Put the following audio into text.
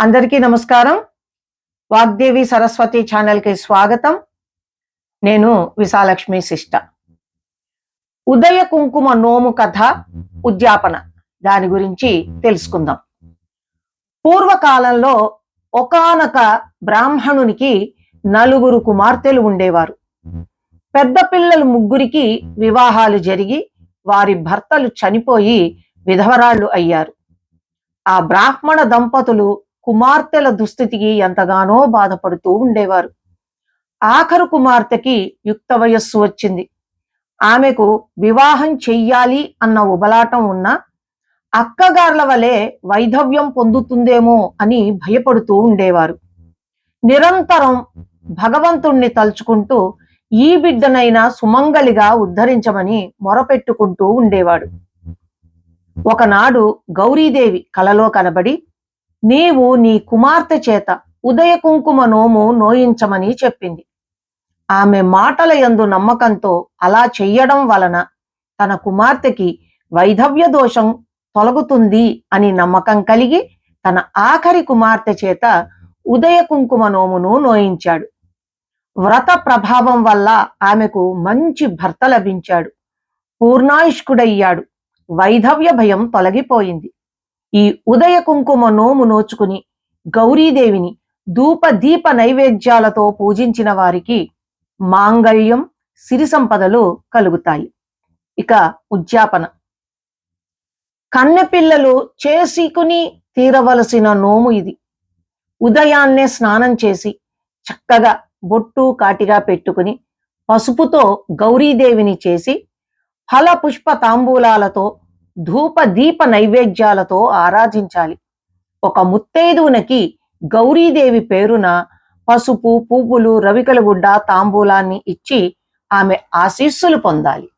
అందరికీ నమస్కారం. వాగ్దేవి సరస్వతి ఛానల్కి స్వాగతం. నేను విశాలక్ష్మి శిష్ట. ఉదయ కుంకుమ నోము కథ ఉద్యాపన. దాని గురించి తెలుసుకుందాం. పూర్వకాలంలో ఒకానొక బ్రాహ్మణునికి నలుగురు కుమార్తెలు ఉండేవారు. పెద్ద పిల్లలు ముగ్గురికి వివాహాలు జరిగి వారి భర్తలు చనిపోయి విధవరాళ్ళు అయ్యారు. ఆ బ్రాహ్మణ దంపతులు కుమార్తెల దుస్థితికి ఎంతగానో బాధపడుతూ ఉండేవారు. ఆఖరు కుమార్తెకి యుక్త వయస్సు వచ్చింది. ఆమెకు వివాహం చెయ్యాలి అన్న ఉబలాటం ఉన్నా అక్కగార్ల వలె వైధవ్యం పొందుతుందేమో అని భయపడుతూ ఉండేవారు. నిరంతరం భగవంతుణ్ణి తలుచుకుంటూ ఈ బిడ్డనైనా సుమంగలిగా ఉద్ధరించమని మొరపెట్టుకుంటూ ఉండేవాడు. ఒకనాడు గౌరీదేవి కలలో కనబడి నీవు నీ కుమార్తె చేత ఉదయ కుంకుమ నోము నోయించమని చెప్పింది. ఆమె మాటల యందు నమ్మకంతో అలా చెయ్యడం వలన తన కుమార్తెకి వైధవ్య దోషం తొలగుతుంది అని నమ్మకం కలిగి తన ఆఖరి కుమార్తె చేత ఉదయ కుంకుమ నోమును నోయించాడు. వ్రత ప్రభావం వల్ల ఆమెకు మంచి భర్త లభించాడు. పూర్ణాయుష్కుడయ్యాడు. వైధవ్య భయం తొలగిపోయింది. ఈ ఉదయ కుంకుమ నోము నోచుకుని గౌరీదేవిని ధూప దీప నైవేద్యాలతో పూజించిన వారికి మాంగళ్యం సిరి సంపదలు కలుగుతాయి. ఇక ఉద్యాపన. కన్నెపిల్లలు చేసుకుని తీరవలసిన నోము ఇది. ఉదయాన్నే స్నానం చేసి చక్కగా బొట్టు కాటిగా పెట్టుకుని పసుపుతో గౌరీదేవిని చేసి ఫల పుష్ప తాంబూలాలతో ధూప దీప నైవేద్యాలతో ఆరాధించాలి. ఒక ముత్తైదువునకి గౌరీదేవి పేరున పసుపు పువ్వులు రవికల గుడ్డ తాంబూలాన్ని ఇచ్చి ఆమె ఆశీస్సులు పొందాలి.